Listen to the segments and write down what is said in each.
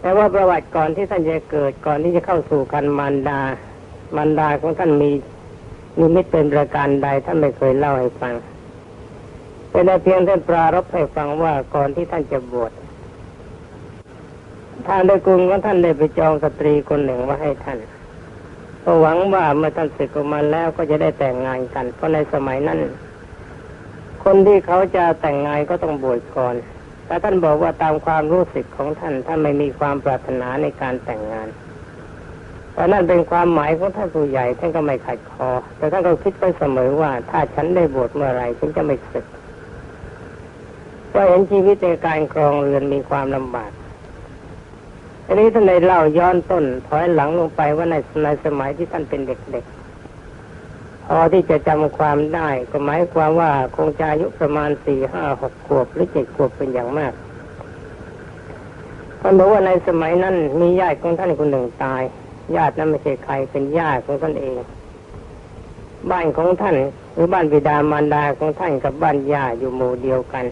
แต่ว่าประวัติก่อนที่ท่านจะเกิดก่อนที่จะเข้าสู่กันมารดา มารดาของท่านมีมีมิตเป็นประการใดท่านไม่เคยเล่าให้ฟังเป็นแต่เพียงท่านปรารบให้ฟังว่าก่อนที่ท่านจะบวชทางได้กรุงว่าท่านได้ไปจองสตรีคนหนึ่งมาให้ท่านก็หวังว่าเมื่อท่านศึกออกมาแล้วก็จะได้แต่งงานกัน เพราะในสมัยนั้น คนที่เขาจะแต่งงานก็ต้องบวชก่อน แต่ท่านบอกว่าตามความรู้สึกของท่านท่านไม่มีความปรารถนาในการแต่งงานเพราะนั่นเป็นความหมายของท่านผู้ใหญ่ท่านก็ไม่ขัดคอ แต่ท่านก็คิดไปเสมอว่า ถ้าฉันได้บวชเมื่อไรฉันจะไม่ศึกก็เห็นชีวิตในการครองเรือนมีความลำบากอันนี้ท่านได้เล่าย้อนต้นถอยหลังลงไปว่าในในสมัยที่ท่านเป็นเด็กๆ พอที่จะจำความได้ ก็หมายความว่าคงจะอายุประมาณสี่ห้าหกขวบหรือเจ็ดขวบเป็นอย่างมากท่านบอกว่าในสมัยนั้นมีญาติของท่านคนหนึ่งตาย ญาตินั้นไม่ใช่ใครเป็นญาติของท่านเอง บ้านของท่านหรือบ้านบิดามารดาของท่านกับบ้านญาอยู่หมู่เดียวกัน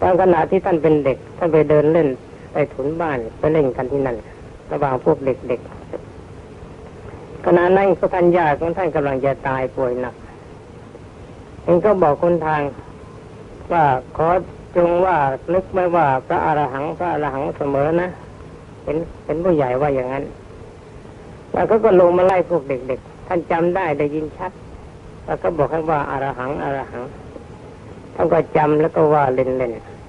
ตอนขณะที่ท่านเป็นเด็กท่านไปเดินเล่นไปถุนบ้านไปเล่นกันที่นั่นระหว่างพวกเด็กๆ ขณะนั้นพระพันยาของท่านกำลังจะตายป่วยหนักเองก็บอกคนทางว่าขอจงว่านึกไม่ว่าพระอรหังพระอรหังเสมอนะเห็นเป็นผู้ใหญ่ว่าอย่างนั้น แล้วก็ก็ลงมาไล่พวกเด็กๆ ท่านจำได้ได้ยินชัด แล้วก็บอกให้ว่าอรหังอรหังท่านก็จำแล้วก็ว่าเล่นๆ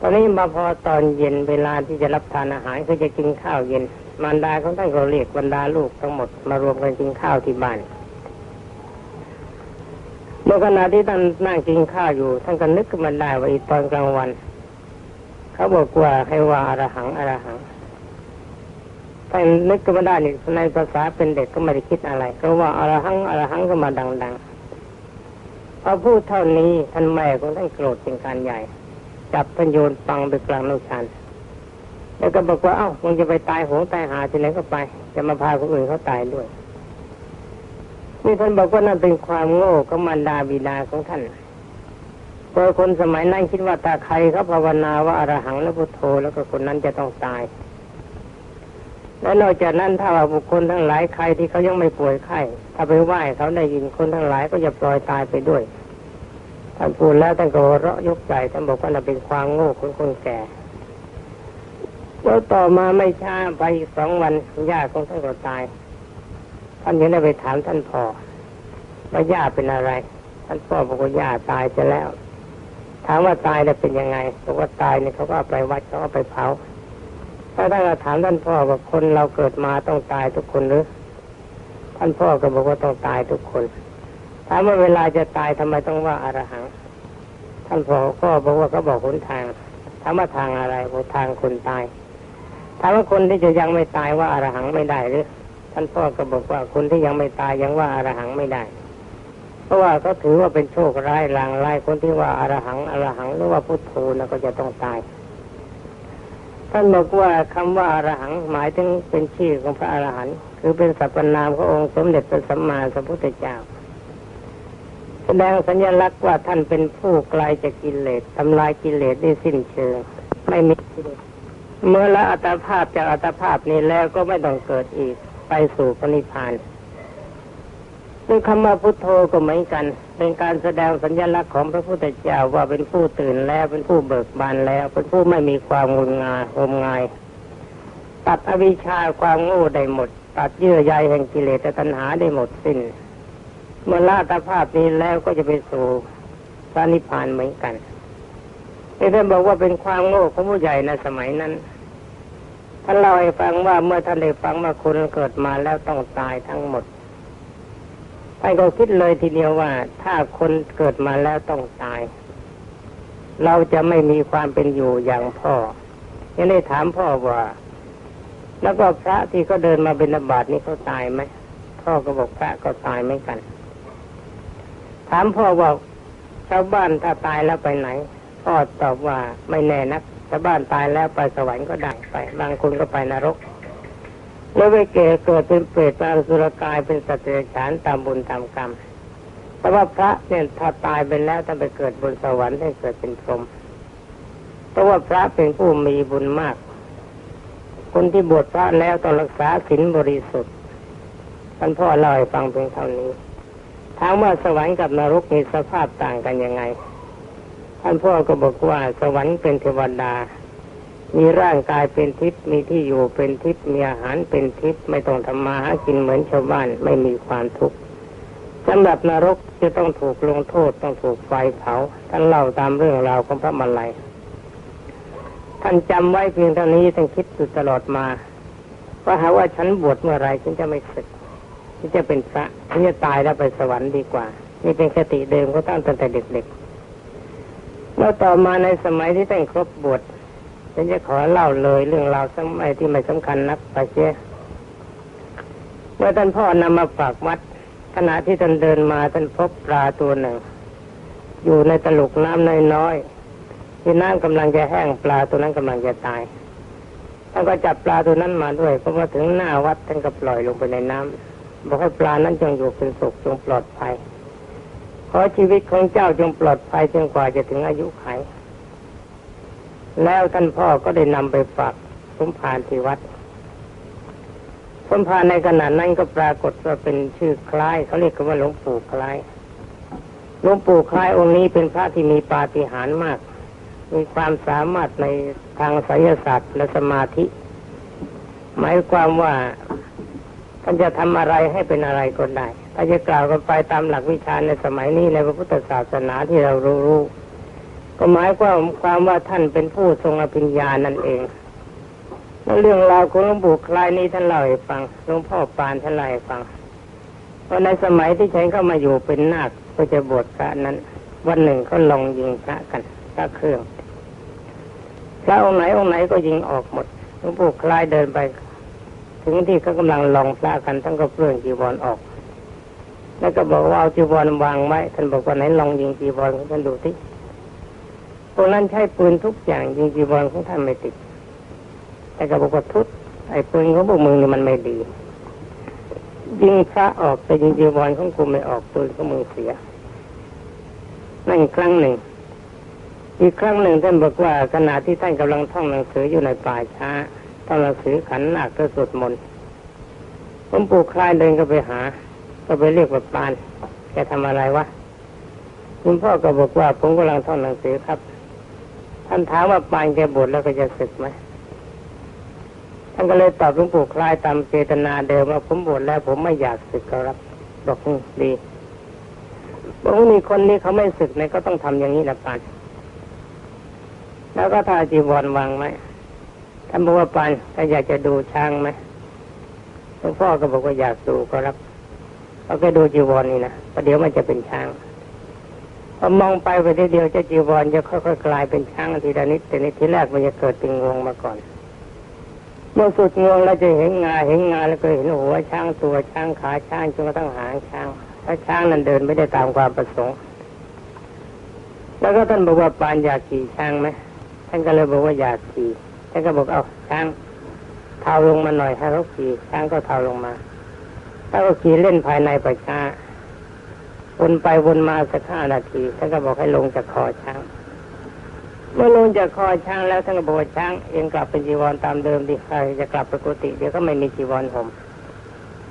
ตอนนี้มาพอตอนเย็นเวลาที่จะรับทานอาหารคือจะกินข้าวเย็น มารดาของท่านก็เรียกบรรดาลูกทั้งหมดมารวมกันกินข้าวที่บ้านเมื่อขณะที่ท่านนั่งกินข้าวอยู่ท่านก็นึกขึ้นมาได้ว่าอีตอนกลางวัน เขาบอกว่าให้ว่าอรหังอรหังท่านนึกขึ้นมาได้นี่ในภาษาเป็นเด็กก็ไม่ได้คิดอะไร ก็ว่าอรหังอรหังก็มาดังๆพอพูดเท่านี้ท่านแม่ของท่านโกรธเป็นการใหญ่ จับท่านโยนฟังไปกลางนกชันแล้วก็บอกว่าเอ้ามึงจะไปตายโหงตายหาที่ไหนก็ไปจะมาพาคนอื่นเขาตายด้วยนี่ท่านบอกว่านั่นเป็นความโง่ของมารดาบิดาของท่านเพราะคนสมัยนั้นคิดว่าตาใครเขาภาวนาว่าอรหังและพุทโธแล้วก็คนนั้นจะต้องตายและนอกจากนั้นถ้าว่าบุคคลทั้งหลายใครที่เขายังไม่ป่วยไข้ถ้าไปไหว้เขาได้ยินคนทั้งหลายก็จะปล่อยตายไปด้วย ท่านพูดแล้วท่านก็เราะยกใจท่านบอกว่าน่ะเป็นความโง่ของคนแก่แล้วต่อมาไม่ช้าไปสองวันญาติของท่านก็ตาย ท่านยังได้ไปถามท่านพ่อว่าญาติเป็นอะไร ท่านพ่อบอกว่าญาติตายไปแล้ว ถามว่าตายแล้วเป็นยังไงบอกว่าตายเนี่ยเขาก็ไปวัดเขาก็ไปเผาถ้าท่านก็ถามท่านพ่อว่าคนเราเกิดมาต้องตายทุกคนหรือท่านพ่อก็บอกว่าต้องตายทุกคนถามว่าเวลาจะตายทำไมต้องว่าอารหัง ท่านพ่อก็บอกว่าเขาบอกหนทางถามว่าทางอะไรบอกทางคนตายถามว่าคนที่จะยังไม่ตายว่าอารหังไม่ได้หรือท่านพ่อก็บอกว่าคนที่ยังไม่ตายยังว่าอารหังไม่ได้ เพราะว่าเขาถือว่าเป็นโชคร้ายลางร้ายคนที่ว่าอารหังอรหังหรือว่าพุทโธนะก็จะต้องตายท่านบอกว่าคำว่าอารหังหมายถึงเป็นชื่อของพระอรหันต์คือเป็นสรรพนามขององค์สมเด็จพระสัมมาสัมพุทธเจ้า แสดงสัญลักษณ์ว่าท่านเป็นผู้ไกลจากกิเลสทำลายกิเลสได้สิ้นเชิง ไม่มีเมื่อละอัตภาพจากอัตภาพนี้แล้วก็ไม่ต้องเกิดอีกไปสู่ปณิพานซึ่งคำว่าพุทโธก็เหมือนกัน เป็นการแสดงสัญลักษณ์ของพระพุทธเจ้าว่าเป็นผู้ตื่นแล้วเป็นผู้เบิกบานแล้ว เป็นผู้ไม่มีความงุนงาโงมงาย ตัดอวิชชาความโง่ได้หมด ตัดเยื่อใยแห่งกิเลสตัณหาได้หมดสิ้น เมื่อละตาภาพนี้แล้วก็จะไปสู่พระนิพพานเหมือนกันที่ท่านบอกว่าเป็นความโง่ของผู้ใหญ่ในสมัยนั้นท่านเล่าให้ฟังว่าเมื่อท่านได้ฟังว่าคนเกิดมาแล้วต้องตายทั้งหมดท่านก็คิดเลยทีเดียวว่า ถ้าคนเกิดมาแล้วต้องตาย เราจะไม่มีความเป็นอยู่อย่างพ่อยังได้ถามพ่อว่า แล้วก็พระที่เขาเดินมาเป็นรบาตนี่เขาตายไหมพ่อก็บอกพระก็ตายไม่กัน ถามพ่อว่าชาวบ้านถ้าตายแล้วไปไหน พ่อตอบว่าไม่แน่นักชาวบ้านตายแล้วไปสวรรค์ก็ได้ไป บางคนก็ไปนรกแล้วไปเกิดเกิดเป็นเปรตเป็นสุรกายเป็นสัตว์เดรัจฉานตามบุญตามกรรม แต่ว่าพระเนี่ยถ้าตายไปแล้วถ้าไปเกิดบนสวรรค์ให้เกิดเป็นพรหมเพราะว่าพระเป็นผู้มีบุญมาก คนที่บวชพระแล้วต้องรักษาศีลบริสุทธิ์ท่านพ่อเล่าให้ฟังเพียงเท่านี้ ถามว่าสวรรค์กับนรกมีสภาพต่างกันยังไง ท่านพ่อก็บอกว่าสวรรค์เป็นเทวดา มีร่างกายเป็นทิพย์มีที่อยู่เป็นทิพย์มีอาหารเป็นทิพย์ไม่ต้องทำมาหากินเหมือนชาวบ้านไม่มีความทุกข์สำหรับนรกจะต้องถูกลงโทษต้องถูกไฟเผาท่านเล่าตามเรื่องราวของพระมลัยท่านจำไว้เพียงเท่านี้ท่านคิดอยู่ตลอดมาว่าหาว่าฉันบวชเมื่อไรฉันจะไม่ศึก ฉันจะเป็นพระฉันจะตายแล้วไปสวรรค์ดีกว่า นี่เป็นคติเดิมเขาตั้งแต่เด็กๆแล้วต่อมาในสมัยที่แต่งครบบวชฉันจะขอเล่าเลยเรื่องราวสมัยที่ไม่สำคัญนักไปเชียเมื่อท่านพ่อนำมาฝากวัดขณะที่ท่านเดินมาท่านพบปลาตัวหนึ่ง อยู่ในตลุกน้ำน้อยๆที่น้ำกำลังจะแห้งปลาตัวนั้นกำลังจะตายท่านก็จับปลาตัวนั้นมาด้วยพอมาถึงหน้าวัดท่านก็ปล่อยลงไปในน้ำ บอกให้ปลานั้นจงอยู่เป็นสุขจงปลอดภัย ขอชีวิตของเจ้าจงปลอดภัยจนกว่าจะถึงอายุไข แล้วท่านพ่อก็ได้นำไปฝากสมภารที่วัดสมภารในขณะนั้นก็ปรากฏว่าเป็นชื่อคล้ายเขาเรียกกันว่าหลวงปู่คล้ายหลวงปู่คล้ายองค์นี้เป็นพระที่มีปาฏิหาริย์มาก มีความสามารถในทางไสยศาสตร์และสมาธิ หมายความว่า ท่านจะทำอะไรให้เป็นอะไรก็ได้ถ้าจะกล่าวกันไปตามหลักวิชาในสมัยนี้ในพระพุทธศาสนาที่เรารู้รู้ก็หมายความความว่าท่านเป็นผู้ทรงอภิญญานั่นเองเรื่องราวของหลวงปู่คลายนี้ท่านเล่าให้ฟังหลวงพ่อปานท่านเล่าให้ฟังว่าในสมัยที่ฉันเข้ามาอยู่เป็นนาคก็จะบวชพระนั้น วันหนึ่งก็ลองยิงพระกันพระเครื่องพระองค์ไหนองค์ไหนก็ยิงออกหมดหลวงปู่คลายเดินไป ถึงที่เขากำลังลองพระกันท่านก็เปลื้องจีวรออก แล้วก็บอกว่าเอาจีวรวางไว้ท่านบอกว่าไหนลองยิงจีวรของท่านดูที่พวกนั้นใช้ปืนทุกอย่างยิงจีวรของท่านไม่ติด แต่ก็บอกว่าทุบไอ้ปืนของพวกมึงนี่มันไม่ดี ยิงพระออกแต่ยิงจีวรของกูไม่ออกปืนของมึงเสียนั่นครั้งหนึ่งอีกครั้งหนึ่งท่านบอกว่าขณะที่ท่านกำลังท่องหนังสืออยู่ในป่าช้า ท่องหนังสือขันหนักก็สวดมนต์ผมปู่คลายเดินก็ไปหา ก็ไปเรียกว่าปานแกทำอะไรวะ คุณพ่อก็บอกว่า ผมกำลังท่องหนังสือครับ ท่านถามว่าปานแกบวชแล้วก็จะศึกไหมท่านก็เลยตอบหลวงปู่คลายตามเจตนาเดิมว่าผมบวชแล้ว ผมไม่อยากศึกครับบอกดีบอกว่ามีคนนี้เขาไม่ศึกเนี่ยก็ต้องทำอย่างนี้แหละปานแล้วก็ทาจีวรวางไหม ท่านบอกว่าปานถ้าอยากจะดูช้างไหมหลวงพ่อก็บอกว่าอยากดูก็รับเราก็ดูจีวรนี่นะประเดี๋ยวมันจะเป็นช้างพอมองไปไปทีเดียวจะจีวรจะค่อยๆกลายเป็นช้างทีละนิดแต่ในทีแรกมันจะเกิดเป็นงวงมาก่อน เมื่อสุดงวงเราจะเห็นงาเห็นงาแล้วก็เห็นหัวช้างตัวช้างขาช้างจนกระทั่งหางช้างถ้าช้างนั้นเดินไม่ได้ตามความประสงค์ แล้วก็ท่านบอกว่าปานอยากขี่ช้างไหมท่านก็เลยบอกว่าอยากขี่ ท่านก็บอกเอาช้างเท้าลงมาหน่อยให้เขาขี่ช้างก็เท้าลงมาถ้าเขาขี่เล่นภายในป่าช้าวนไปวนมาสักห้านาทีท่านก็บอกให้ลงจากคอช้าง เมื่อลงจากคอช้างแล้วท่านก็บอกช้างเองกลับเป็นจีวรตามเดิมดีใครจะกลับปกติเดี๋ยวก็ไม่มีจีวรผม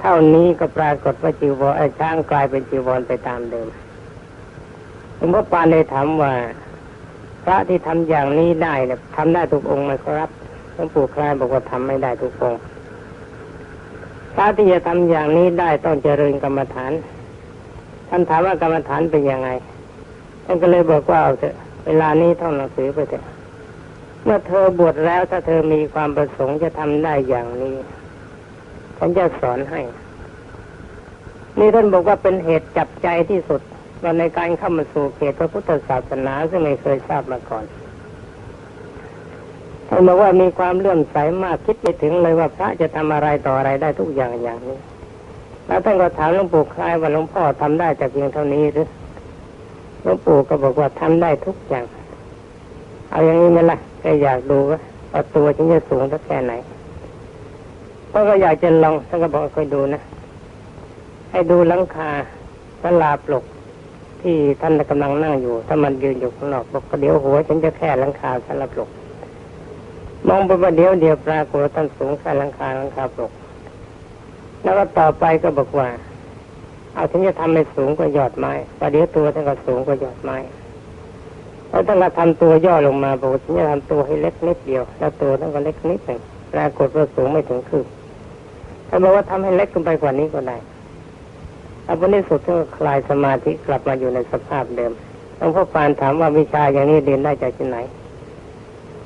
เท่านี้ก็ปรากฏว่าจีวรไอ้ช้างกลายเป็นจีวรไปตามเดิมหลวงพ่อปานเลยถามว่า พระที่ทำอย่างนี้ได้เนี่ยทำได้ทุกองค์ไหมครับหลวงปู่คลายบอกว่าทำไม่ได้ทุกองค์พระที่จะทำอย่างนี้ได้ต้องเจริญกรรมฐานท่านถามว่ากรรมฐานเป็นยังไงท่านก็เลยบอกว่าเอาเถอะเวลานี้ท่องหนังสือไปเถอะเมื่อเธอบวชแล้วถ้าเธอมีความประสงค์จะทำได้อย่างนี้ฉันจะสอนให้ นี่ท่านบอกว่าเป็นเหตุจับใจที่สุด ว่าในการเข้ามาสู่เขตพระพุทธศาสนาซึ่งไม่เคยทราบมาก่อนท่านบอกว่ามีความเลื่อมใสมากคิดไปถึงเลยว่าพระจะทำอะไรต่ออะไรได้ทุกอย่างอย่างนี้ แล้วท่านก็ถามหลวงปู่คลายว่าหลวงพ่อทำได้แต่เพียงเท่านี้หรือหลวงปู่ก็บอกว่าทำได้ทุกอย่าง เอาอย่างนี้ไหมล่ะแกอยากดูว่าตัวฉันจะสูงสักแค่ไหนเพราะก็อยากจะลองท่านก็บอกค่อยดูนะ ให้ดูหลังคาสลาปลก ที่ท่านกำลังนั่งอยู่ ถ้ามันยืนอยู่ข้างนอกบอกเดี๋ยวหัวฉันจะแค่ลังคาสลาปลกมองไปประเดี๋ยวเดียวปรากฏว่าท่านสูงแค่ลังคาลังคาปลกแล้วก็ต่อไปก็บอกว่า เอาถึงจะทำให้สูงกว่ายอดไม้ประเดี๋ยวตัวท่านก็สูงกว่ายอดไม้แล้วท่านก็ทำตัวย่อลงมาบอกว่าถึงจะทำตัวให้เล็กนิดเดียว แล้วตัวท่านก็เล็กนิดหนึ่งปรากฏว่าสูงไม่ถึงครึ่งท่านบอกว่าทำให้เล็กขึ้นไปกว่านี้ก็ได้ อาผลที่สุดท่านก็คลายสมาธิกลับมาอยู่ในสภาพเดิมหลวงพ่อปานถามว่าวิชาอย่างนี้เรียนได้จากที่ไหน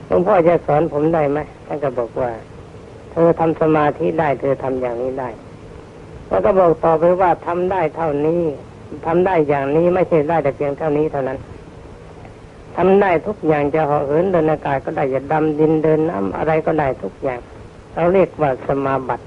หลวงพ่อจะสอนผมได้ไหมท่านก็บอกว่า เธอทำสมาธิได้ เธอทำอย่างนี้ได้แล้วก็บอกต่อไปว่าทำได้เท่านี้ทำได้อย่างนี้ไม่ใช่ได้แต่เพียงเท่านี้เท่านั้นทำได้ทุกอย่างจะเหาะเหินเดินอากาศก็ได้จะดำดินเดินน้ำอะไรก็ได้ทุกอย่าง เราเรียกว่าสมาบัติ